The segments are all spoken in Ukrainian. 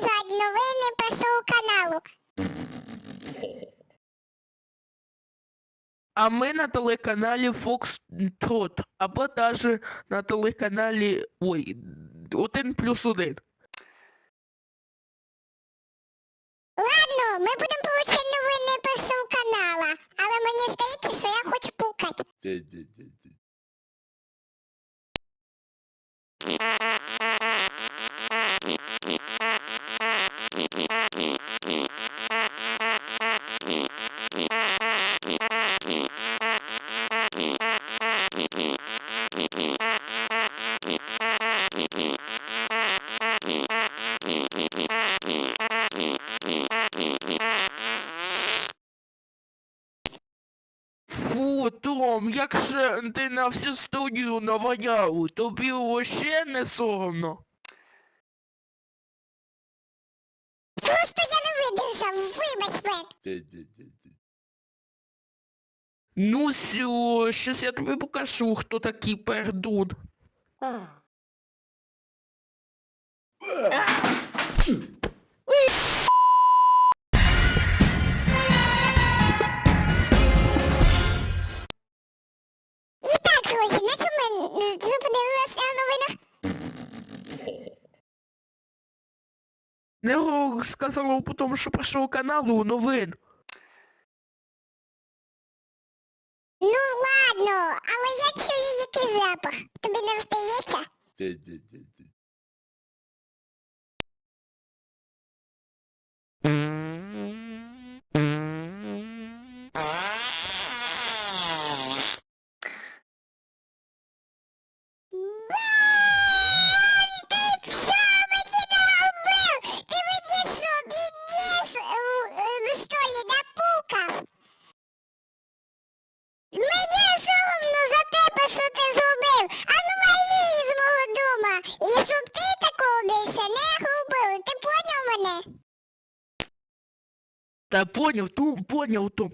показать новини по шоу-каналу. А мы на телеканалі Fox Trot, або даже на телеканалі Ой, один плюс один. Ладно, ми будемо получати новини першого канала, але мені здається, що я хочу пукати. Фу, Том, як же ти на всю студію наваляв, тобі вообще не соромно. Просто я не видержав, вибач мене. Ну сю, щас я тобі покажу, хто такий пердун. Друзі, на чому зупинилися на новинах? Не сказала потім, що першого каналу новин. Ну ладно, але я чую який запах. Тобі не здається? Ти що мені наробив? Ти мені що, бініс в школі напукав? Мені соромно за тебе, що ти зробив. А ну вали з мого дома. І щоб ти такого більше не робив. Ти поняв мене? Та поняв, Том, поняв, Том.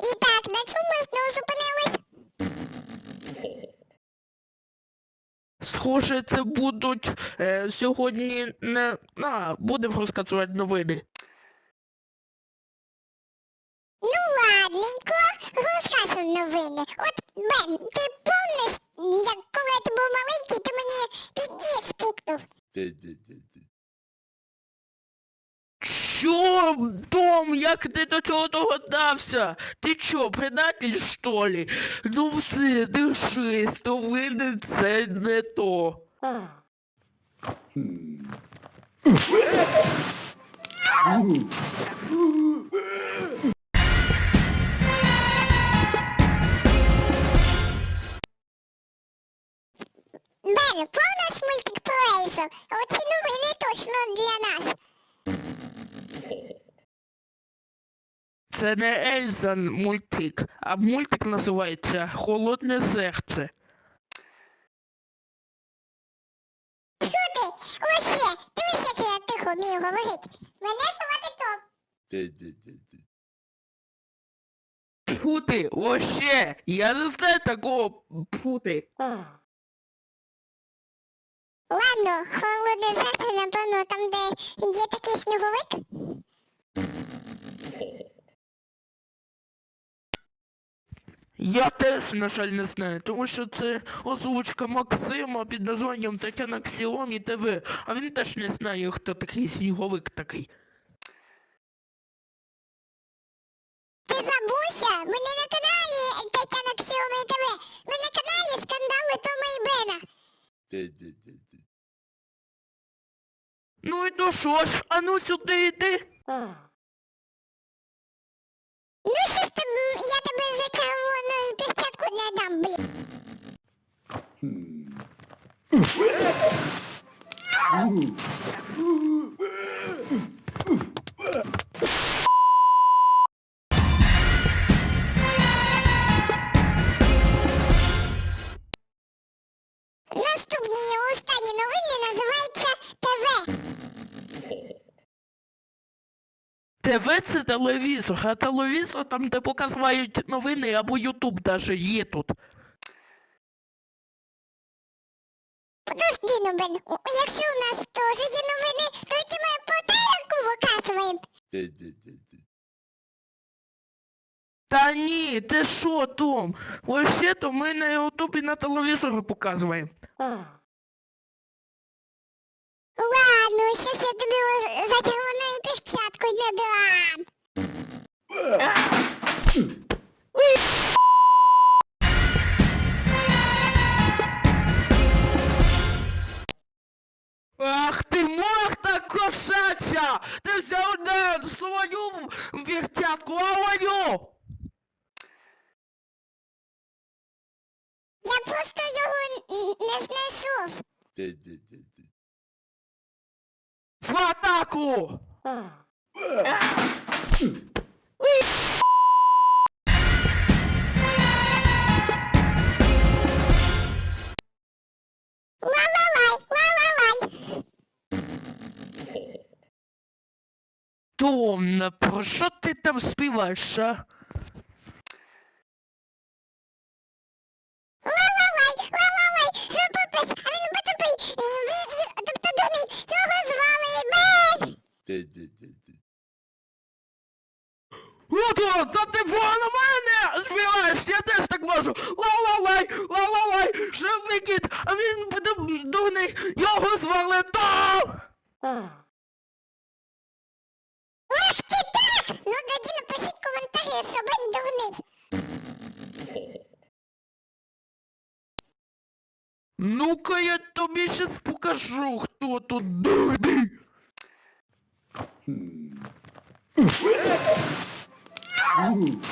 І так, на чому ми знову зупинились? Схоже, це будуть е, сьогодні не... А, будемо розказувати новини. Ну ладненько, розкажу новини. От, Бен, ти помниш, як коли ти був маленький, ти мені підніс пукнув? Що, Том, як ти до цього догадався? Ти що, предатель, що ли? Ну все, держись, новини це не то. Бен, помниш мультик про Ельзу? Оці новини точно для нас. Це не Ельза мультик, а мультик називається Холодне серце. Що ти? Ось є, дивись, як я тихо вмію говорити. Мене звати Том. Фу ти, вообще, я не знаю такого фу ти. Ладно, холодне серце, напевно, там, де є такий сніговик. Я теж, на жаль, не знаю, тому що це озвучка Максима під названням Тетяна Ксіомі ТВ, а він теж не знає, хто такий сніговик такий. Ти забувся? Ми не на каналі Тетяна Ксіоми ТВ. Ми на каналі скандали Тома і Бена. Ну і то що ж, а ну сюди йди. Ну ж там, я тобі за червону перчатку не дам, блін. Наступні Це телевізор, а телевізор там, де показують новини, або Ютуб даже є тут. Подожди, ну, якщо у нас теж є новини, то ті ми по телеку виказуємо. Та ні, ти що, Том? Вообще то ми на ютубі на телевізорі показуємо. Ладно, щас я тобі о- за червоною перчаткою надам. Ах ти морда кошача! Ти взяв не свою вертятку, а мою! Я просто його не знайшов. В атаку! Ла-ла-лай, ла-ла-лай. Том, на про що ти там співаєш, а? Ла-ла-лай, ла-ла-лай. Що попис? А він потупий. І ви, і- тобто дурний. Його звали Бен. Ото, та ти на мене співаєш, я теж так можу. Ла-ла-лай, ла-ла-лай, кіт, а він буде дурний, його звали Том! Ах ти так! Ну тоді напишіть коментарі, що Бен дурний. Ну-ка я тобі щас покажу, хто тут дурний. Том,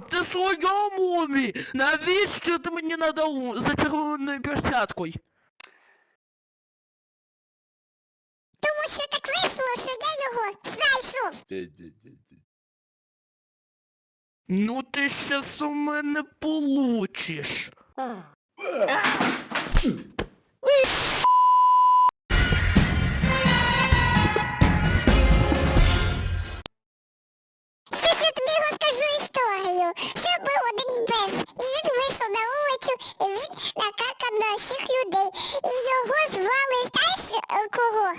ти своєму умі? Навіщо ти мені надав за червоною перчаткою? Тому що так вийшло, що я його знайшов. Ну ти щас у мене получиш. Він накакав на всіх людей. І його звали, знаєш, е, кого?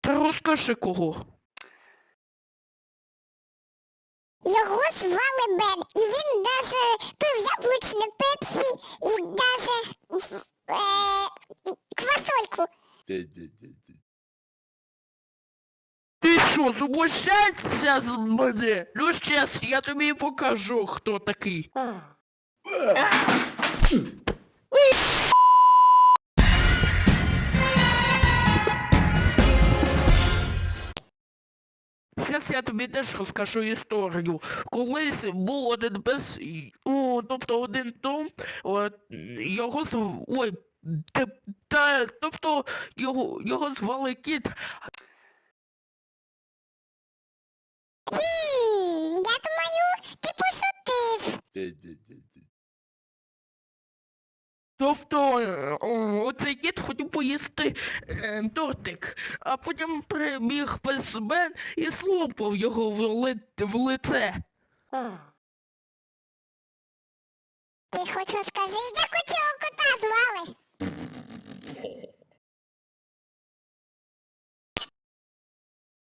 Та розкажи кого. Його звали Бен, і він даже пив яблучне пепсі і даже е, квасольку. Ти що, зубощаєшся з мене? Ну щас, я тобі покажу, хто такий. Зараз я тобі теж розкажу історію. Колись був один пес, і- ну, тобто один том, от, його зв... Ой, те, та, тобто його, його звали кіт, Хм, я думаю, ти пошутив. Тобто е, о, оцей кіт хотів поїсти е, тортик, а потім прибіг пес Бен і слопав його в, ли, в лице. Ти хоч розкажи, як у цього кота звали?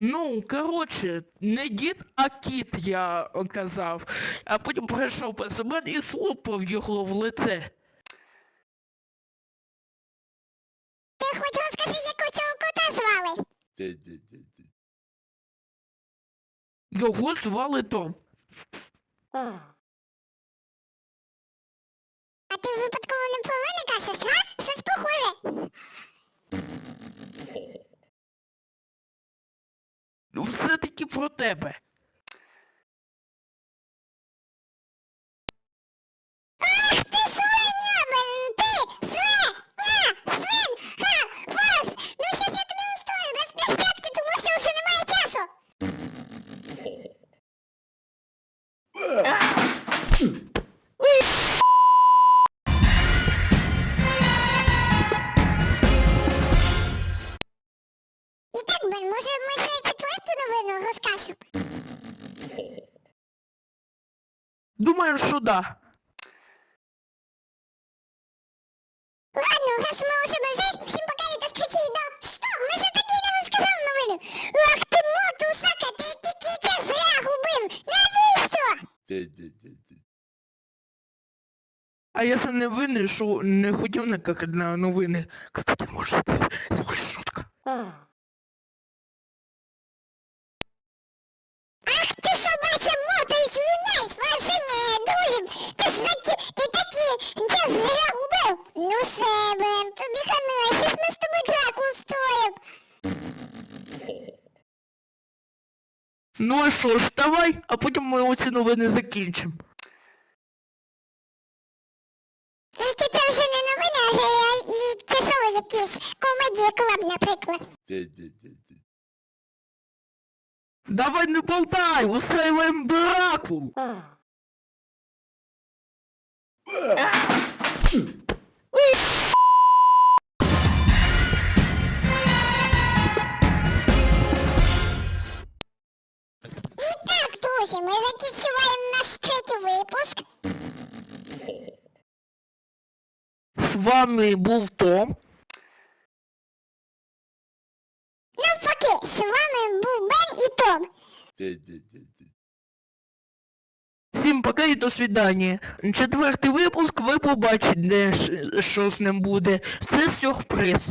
Ну, коротше, не дід, а кіт, я казав. А потім прийшов пес Бен і слопав його в лице. Ти хоч розкажи, як цього кота звали? Його звали Том. А ти випадково не мене кажеш, а? Щось похоже. Ну, Все-таки про тебе. Ах ти Думаю, що да. Ладно, раз мы уже базар, всем пока, это статьи, да. Что? Мы же такие не сказал новину. Ах ти мотусака, ти тільки час зря губив. Навіщо? А я сам не винний, що не хотів накакати на новини. Кстати, може це злой шутка. Ах ти собача мота, извиняюсь, вложення друзів. Ти знаки, ти такі, час зря губив. Ну себе, тобі хана, щас ми з тобою драку устроїм. Ну і що ж, давай, а потім ми оці новини закінчимо. Тільки це вже не новини, а і тяжелий якийсь комедія клаб, наприклад. Давай не болтай, устраиваем драку. І так, друзі, ми закінчуємо наш третій випуск. З вами був Том. Навпаки, з вами був Бен і Том. Всім пока і до свидання. Четвертий випуск ви побачите, що з ним буде. Це сюрприз.